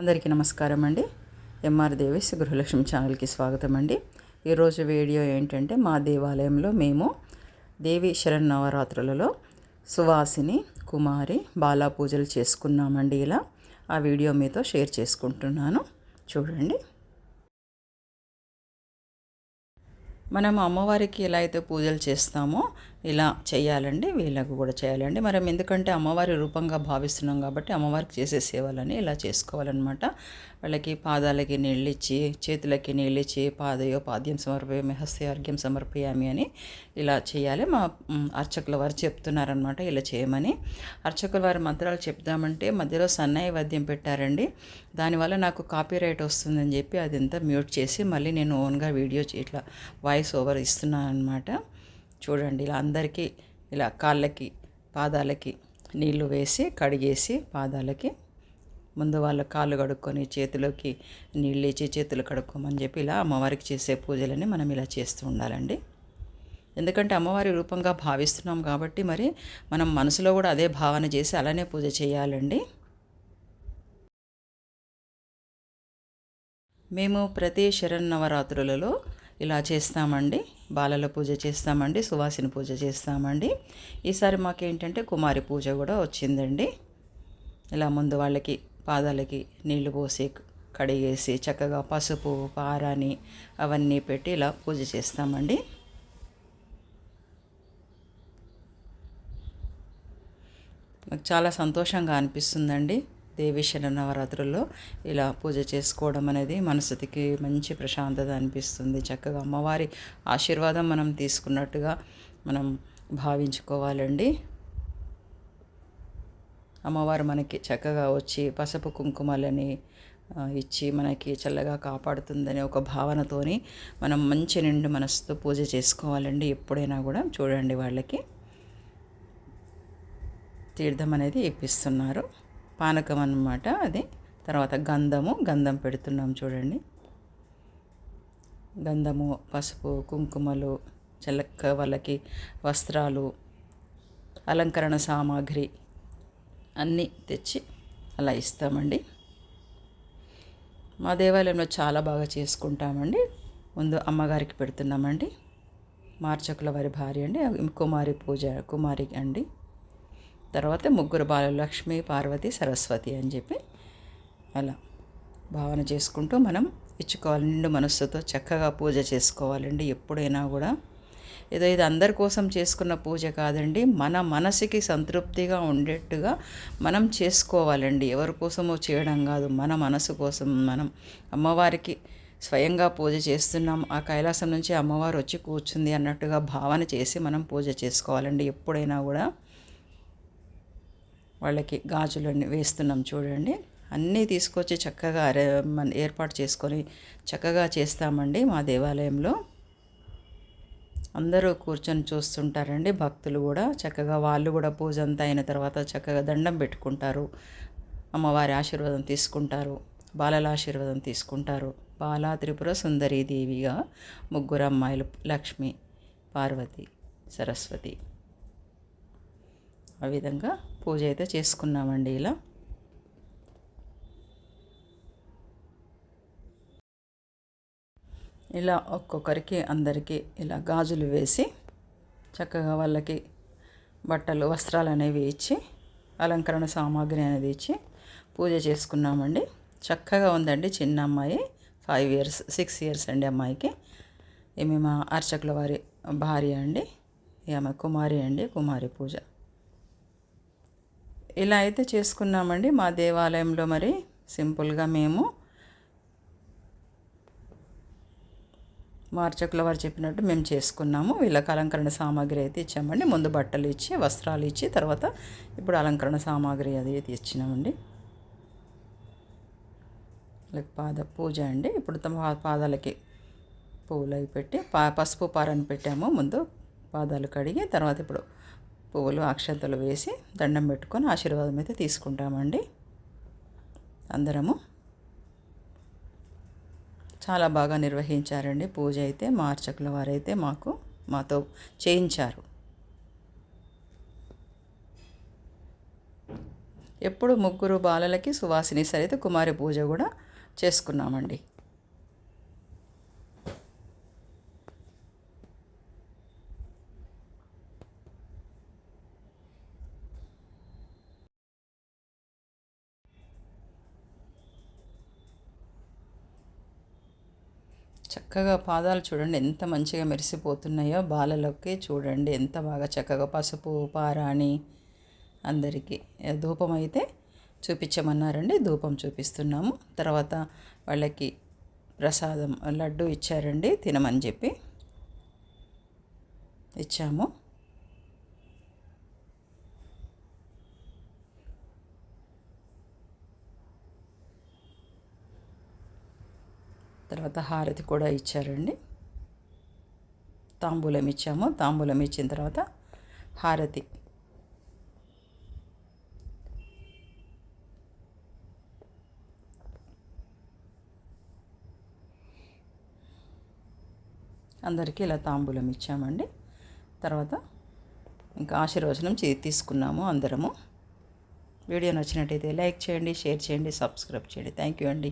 అందరికీ నమస్కారం అండి. ఎంఆర్ దేవిస్ గృహలక్ష్మి ఛానల్కి స్వాగతం అండి. ఈరోజు వీడియో ఏంటంటే మా దేవాలయంలో మేము దేవి శరన్నవరాత్రులలో సువాసిని కుమారి బాలా పూజలు చేసుకున్నామండి ఇలా. ఆ వీడియో మీతో షేర్ చేసుకుంటున్నాను. చూడండి. మనం అమ్మవారికి ఎలా అయితే పూజలు చేస్తామో ఇలా చేయాలండి వీళ్ళకు కూడా చేయాలండి. మనం ఎందుకంటే అమ్మవారి రూపంగా భావిస్తున్నాం కాబట్టి అమ్మవారికి చేసే సేవలని ఇలా చేసుకోవాలన్నమాట. వాళ్ళకి పాదాలకి నీళ్ళిచ్చి చేతులకి నీళ్ళిచ్చి పాదయో పాద్యం సమర్పయామి హస్తయార్ఘ్యం సమర్పయామి అని ఇలా చేయాలి. మా అర్చకుల వారు చెప్తున్నారనమాట ఇలా చేయమని. అర్చకుల వారి మంత్రాలు చెప్దామంటే మధ్యలో సన్నాయి వాద్యం పెట్టారండి. దానివల్ల నాకు కాపీ రైట్ వస్తుందని చెప్పి అదంతా మ్యూట్ చేసి మళ్ళీ నేను ఓన్గా వీడియో ఇట్లా వాయిస్ ఓవర్ ఇస్తున్నాను అనమాట చూడండి ఇలా అందరికీ ఇలా కాళ్ళకి పాదాలకి నీళ్ళు వేసి కడిగేసి పాదాలకి ముందు వాళ్ళ కాళ్ళు కడుక్కొని చేతిలోకి నీళ్ళు ఇచ్చి చేతులు కడుక్కోమని చెప్పి ఇలా అమ్మవారికి చేసే పూజలని మనం ఇలా చేస్తూ ఉండాలండి. ఎందుకంటే అమ్మవారి రూపంగా భావిస్తున్నాం కాబట్టి మరి మనం మనసులో కూడా అదే భావన చేసి అలానే పూజ చేయాలండి. మేము ప్రతి శరన్నవరాత్రులలో ఇలా చేస్తామండి. బాలల పూజ చేస్తామండి సువాసిని పూజ చేస్తామండి. ఈసారి మాకేంటంటే కుమారి పూజ కూడా వచ్చిందండి. ఇలా ముందు వాళ్ళకి పాదాలకి నీళ్ళు పోసి కడిగేసి చక్కగా పసుపు పారాని అవన్నీ పెట్టి ఇలా పూజ చేస్తామండి. నాకు చాలా సంతోషంగా అనిపిస్తుందండి దేవి నవరాత్రుల్లో ఇలా పూజ చేసుకోవడం అనేది. మనసుకి మంచి ప్రశాంతత అనిపిస్తుంది. చక్కగా అమ్మవారి ఆశీర్వాదం మనం తీసుకున్నట్టుగా మనం భావించుకోవాలండి. అమ్మవారు మనకి చక్కగా వచ్చి పసుపు కుంకుమలని ఇచ్చి మనకి చల్లగా కాపాడుతుందనే ఒక భావనతోని మనం మంచి నిండు మనసుతో పూజ చేసుకోవాలండి. ఎప్పుడైనా కూడా చూడండి వాళ్ళకి. తీర్థం అనేది ఇప్పిస్తున్నారు. పానకం అన్నమాట అది. తర్వాత గంధము గంధం పెడుతున్నాం చూడండి. గంధము పసుపు కుంకుమలు చల్లక్క వాళ్ళకి వస్త్రాలు అలంకరణ సామాగ్రి అన్నీ తెచ్చి అలా ఇస్తామండి. మా దేవాలయంలో చాలా బాగా చేసుకుంటామండి. ముందు అమ్మగారికి పెడుతున్నామండి. మార్చకుల వారి భార్య అండి కుమారి పూజ కుమారి అండి. తర్వాత ముగ్గురు బాలు లక్ష్మి పార్వతి సరస్వతి అని చెప్పి అలా భావన చేసుకుంటూ మనం ఇచ్చుకోవాలి. నిండు మనస్సుతో చక్కగా పూజ చేసుకోవాలండి ఎప్పుడైనా కూడా. ఏదో ఇది అందరి కోసం చేసుకున్న పూజ కాదండి. మన మనసుకి సంతృప్తిగా ఉండేట్టుగా మనం చేసుకోవాలండి. ఎవరి కోసమో చేయడం కాదు మన మనసు కోసం. మనం అమ్మవారికి స్వయంగా పూజ చేస్తున్నాం. ఆ కైలాసం నుంచి అమ్మవారు వచ్చి కూర్చుంది అన్నట్టుగా భావన చేసి మనం పూజ చేసుకోవాలండి. ఎప్పుడైనా కూడా వాళ్ళకి గాజులన్నీ వేస్తున్నాం చూడండి. అన్నీ తీసుకొచ్చి చక్కగా అరే మన ఏర్పాటు చేసుకొని చక్కగా చేస్తామండి మా దేవాలయంలో. అందరూ కూర్చొని చూస్తుంటారండి. భక్తులు కూడా చక్కగా వాళ్ళు కూడా పూజ అంతా అయిన తర్వాత చక్కగా దండం పెట్టుకుంటారు. అమ్మవారి ఆశీర్వాదం తీసుకుంటారు. బాలల ఆశీర్వాదం తీసుకుంటారు. బాలా త్రిపుర సుందరీ దేవిగా ముగ్గురు అమ్మాయిలు లక్ష్మి పార్వతి సరస్వతి. ఆ విధంగా పూజ అయితే చేసుకున్నామండి ఇలా. ఇలా ఒక్కొక్కరికి అందరికీ ఇలా గాజులు వేసి చక్కగా వాళ్ళకి బట్టలు వస్త్రాలు అనేవి ఇచ్చి అలంకరణ సామాగ్రి అనేది ఇచ్చి పూజ చేసుకున్నామండి. చక్కగా ఉందండి చిన్న అమ్మాయి ఫైవ్ ఇయర్స్ సిక్స్ ఇయర్స్ అండి అమ్మాయికి. ఈమె మా అర్చకుల వారి భార్య అండి. ఈమె కుమారి అండి కుమారి పూజ. ఇలా అయితే చేసుకున్నామండి మా దేవాలయంలో మరి. సింపుల్గా మేము మా వారు చెప్పినట్టు మేము చేసుకున్నాము. వీళ్ళకి అలంకరణ సామాగ్రి అయితే ఇచ్చామండి. ముందు బట్టలు ఇచ్చి వస్త్రాలు ఇచ్చి తర్వాత ఇప్పుడు అలంకరణ సామాగ్రి అది అయితే ఇచ్చినామండి. వీళ్ళకి పాద పూజ అండి. ఇప్పుడు తమ పాదాలకి పువ్వులు అవి పెట్టి పా పసుపు పారని పెట్టాము. ముందు పాదాలు కడిగి తర్వాత ఇప్పుడు పువ్వులు అక్షంతలు వేసి దండం పెట్టుకొని ఆశీర్వాదం అయితే తీసుకుంటామండి. అందరము. చాలా బాగా నిర్వహించారండి. పూజ అయితే మా అర్చకుల వారైతే మాకు మాతో చేయించారు. ఎప్పుడు ముగ్గురు బాలలకి సువాసిని సరిత కుమారి పూజ కూడా చేసుకున్నామండి. చక్కగా పాదాలు చూడండి ఎంత మంచిగా మెరిసిపోతున్నాయో బాలలోకి చూడండి ఎంత బాగా చక్కగా పసుపు పారాణి అందరికీ. ధూపం అయితే చూపించమన్నారండి ధూపం చూపిస్తున్నాము. తర్వాత వాళ్ళకి ప్రసాదం లడ్డు ఇచ్చారండి తినమని చెప్పి ఇచ్చాము. తర్వాత హారతి కూడా ఇచ్చారండి. తాంబూలం ఇచ్చాము. తాంబూలం ఇచ్చిన తర్వాత హారతి. అందరికీ ఇలా తాంబూలం ఇచ్చామండి. తర్వాత ఇంకా ఆశీర్వచనం చే తీసుకున్నాము అందరము. వీడియో నచ్చినట్టయితే లైక్ చేయండి షేర్ చేయండి సబ్స్క్రైబ్ చేయండి. థ్యాంక్ యూ అండి.